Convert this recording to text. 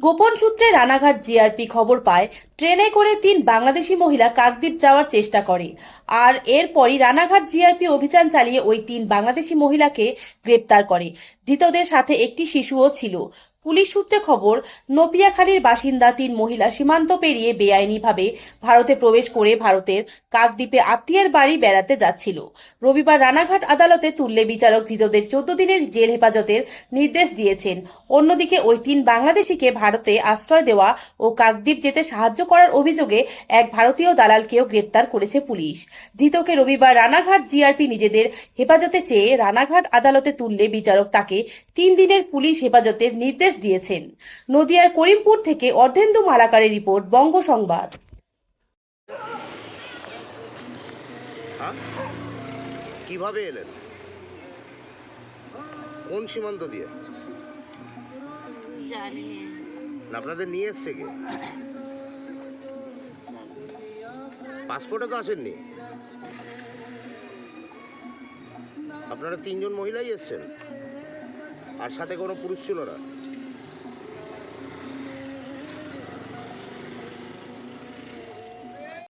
গোপন সূত্রে রানাঘাট জিআরপি খবর পায়, ট্রেনে করে তিন বাংলাদেশি মহিলা কাকদ্বীপ যাওয়ার চেষ্টা করে। আর এরপরই রানাঘাট জিআরপি অভিযান চালিয়ে ওই তিন বাংলাদেশি মহিলাকে গ্রেপ্তার করে। ধৃতদের সাথে একটি শিশুও ছিল। পুলিশ সূত্রে খবর, নপিয়াখালীর বাসিন্দা তিন মহিলা সীমান্ত পেরিয়ে বেআইনিভাবে ভারতে প্রবেশ করে ভারতের কাকদ্বীপে আত্মীয়ের বাড়ি বেড়াতে যাচ্ছিল। রবিবার রানাঘাট আদালতে তুললে বিচারক ধৃতদের চোদ্দ দিনের জেল হেফাজতের নির্দেশ দিয়েছেন। অন্যদিকে ওই তিন বাংলাদেশিকে ভারতে আশ্রয় দেওয়া ও কাকদ্বীপ যেতে সাহায্য করার অভিযোগে এক ভারতীয় দালালকেও গ্রেপ্তার করেছে পুলিশ। ধৃতকে রবিবার রানাঘাট জিআরপি নিজেদের হেফাজতে চেয়ে রানাঘাট আদালতে তুললে বিচারক তাকে তিন দিনের পুলিশ হেফাজতের নির্দেশ দিয়েছেন। নদিয়ার করিমপুর থেকে অর্ধেন্দু মালাকারের রিপোর্ট বঙ্গ সংবাদ। হ্যাঁ? কীভাবে এলেন? কোন সীমান্ত দিয়ে? জানি আপনাদের নিয়ে এসছে কে? পাসপোর্টে তো আসেননি? আপনারা তিনজন মহিলাই এসছেন। আর সাথে কোনো পুরুষ ছিল না?